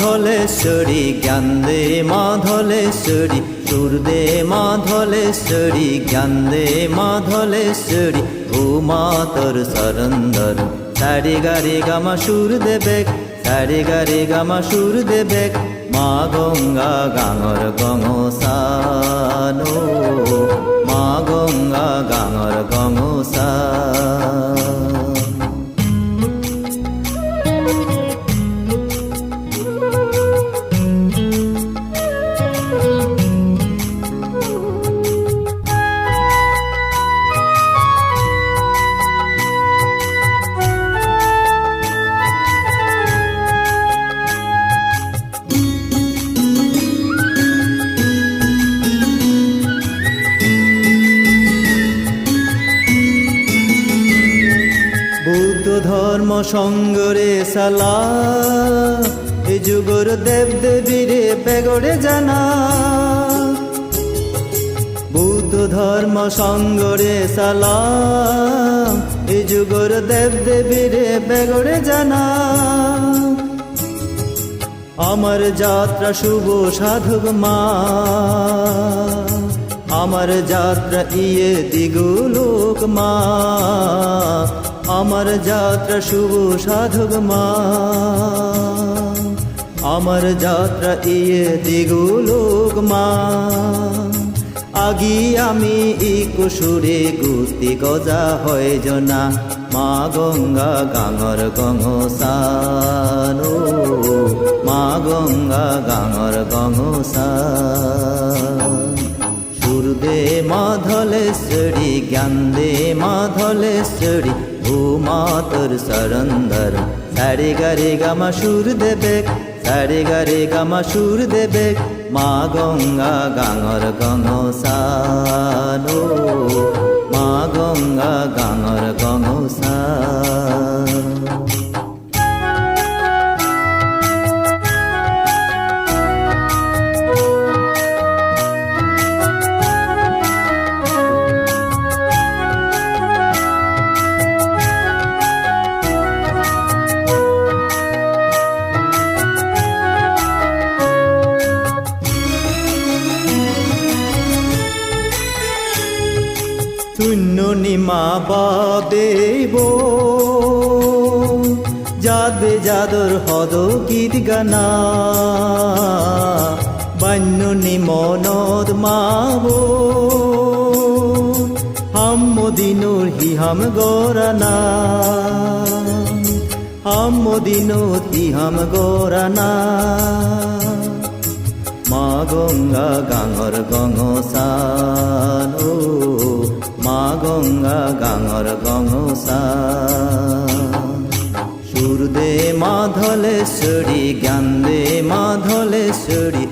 ধলেশ্বরী জ্ঞান দে মা ধলেশ্বরী সুর দে মা ধলেশ্বরী জ্ঞান দে মা ধলেশ্বরী ভূমা তোর সরন্দর সারি গারি গামা সুর দেবে সারি গারি গামা সুর দেবে মা গঙ্গা গাঙর গঙ সানো মা গঙ্গা গাঙর গঙ সা ধর্ম সঙ্গরে সালা। এ যুগর দেব দেবীরে পেগড়ে জানা। বুদ্ধ ধর্ম সঙ্গরে সালা। এ যুগর দেব দেবীরে পেগড়ে জানা। আমার যাত্রা শুভ সাধক মা। আমার যাত্রা ইয়ে দিগুলোক মা। আমার যাত্রা শুভ সাধক মা। আমার যাত্রা ইয়ে দিগুলোক মা। আগি আমি ইকুসুরে গুতি গজা হয় জনা। মা গঙ্গা গাঙর গঙ সানো। মা গঙ্গা গাঙর গঙ সান। সুর দে মাধলেশ্বরী, জ্ঞান দে মাধলেশ্বরী। ভূমা তোর সরন্দর সারে গারে গামা সুর দেবে, সারে গারে গামা সুর দেবে। মা গঙ্গা গাঙর গঙ সানো মা গঙ্গা গাঙর গঙ সা শূন্য নিমা বাবেব যাদবে যাদর হদ গীত গানা, বান্য নিমনদ মাব। হাম দিনুর হিহাম গরানা, হাম দিনুর হিহাম গরানা। মা গঙ্গা গাঙর গঙ্গা গাঙর গঙসা সুর দে মাধলেশ্বরী জ্ঞান দে মাধলেশ্বরী